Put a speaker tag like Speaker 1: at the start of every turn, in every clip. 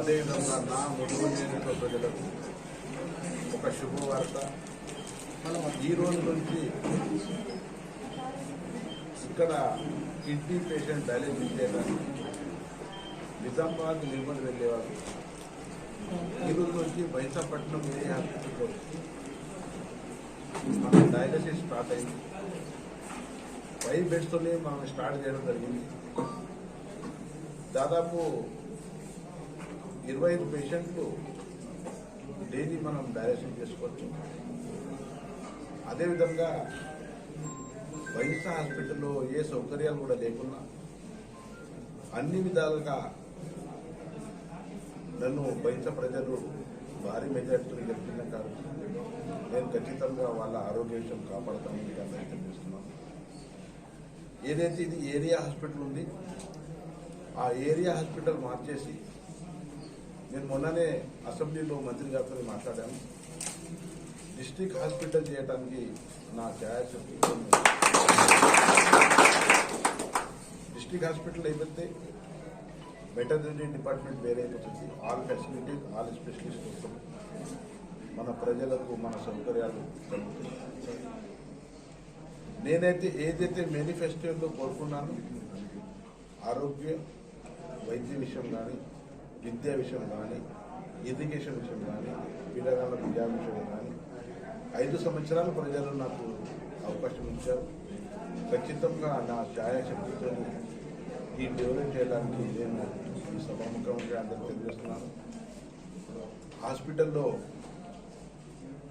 Speaker 1: అదేవిధంగా నా ముడుగు ప్రజలకు ఒక శుభవార్త. ఈ రోజు నుంచి ఇక్కడ కిడ్నీ పేషెంట్ డయాలసిస్ చేయడానికి నిజామాబాద్ నిర్మల్ వెళ్ళేవారు. ఈ రోజు నుంచి బైసాపట్నం ఏ హాస్పిటల్కి మన డయాలసిస్ స్టార్ట్ అయింది. ఫైవ్ బెడ్స్తోనే మనం స్టార్ట్ చేయడం జరిగింది. దాదాపు ఇరవై ఐదు పేషెంట్లు డైలీ మనం డైరెక్షన్ చేసుకోవచ్చు. అదేవిధంగా వైఎస్ హాస్పిటల్లో ఏ సౌకర్యాలు కూడా లేకున్నా అన్ని విధాలుగా నన్ను బయట ప్రజలు భారీ మెజార్టీని గెలిచిన కాబట్టి నేను ఖచ్చితంగా వాళ్ళ ఆరోగ్య విషయం కాపాడతామని ప్రయత్నం చేస్తున్నాను ఏదైతే ఇది ఏరియా హాస్పిటల్ ఉంది ఆ ఏరియా హాస్పిటల్ మార్చేసి నేను మొన్ననే అసెంబ్లీలో మంత్రి గారితో మాట్లాడాను. డిస్టిక్ హాస్పిటల్ చేయడానికి నా ఛాయాశక్తి డిస్టిక్ హాస్పిటల్ అయిపోతే వెటర్నరీ డిపార్ట్మెంట్ వేరే అయిపోతుంది. ఆల్ ఫెసిలిటీస్ ఆల్ స్పెషలిస్ట్ వస్తుంది మన ప్రజలకు మన సౌకర్యాలు నేనైతే ఏదైతే మేనిఫెస్టోలో కోరుకున్నానో ఆరోగ్య వైద్య విషయం కానీ విద్యా విషయం కానీ ఎడ్యుకేషన్ విషయం కానీ పిల్లగాళ్ళ విద్యా విషయం కానీ ఐదు సంవత్సరాలు ప్రజలు నాకు అవకాశం ఇచ్చారు. ఖచ్చితంగా నా ఛాయాశక్తితో ఈ డెవలప్ చేయడానికి నేను ఈ సభాముఖంగా అందరూ తెలియజేస్తున్నాను. హాస్పిటల్లో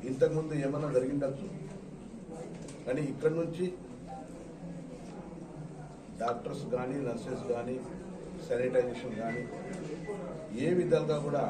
Speaker 1: ఇంతకుముందు ఏమైనా జరిగిండొచ్చు? కానీ ఇక్కడ నుంచి డాక్టర్స్ కానీ నర్సెస్ కానీ శానిటైజేషన్ కానీ ఏ విధాలుగా కూడా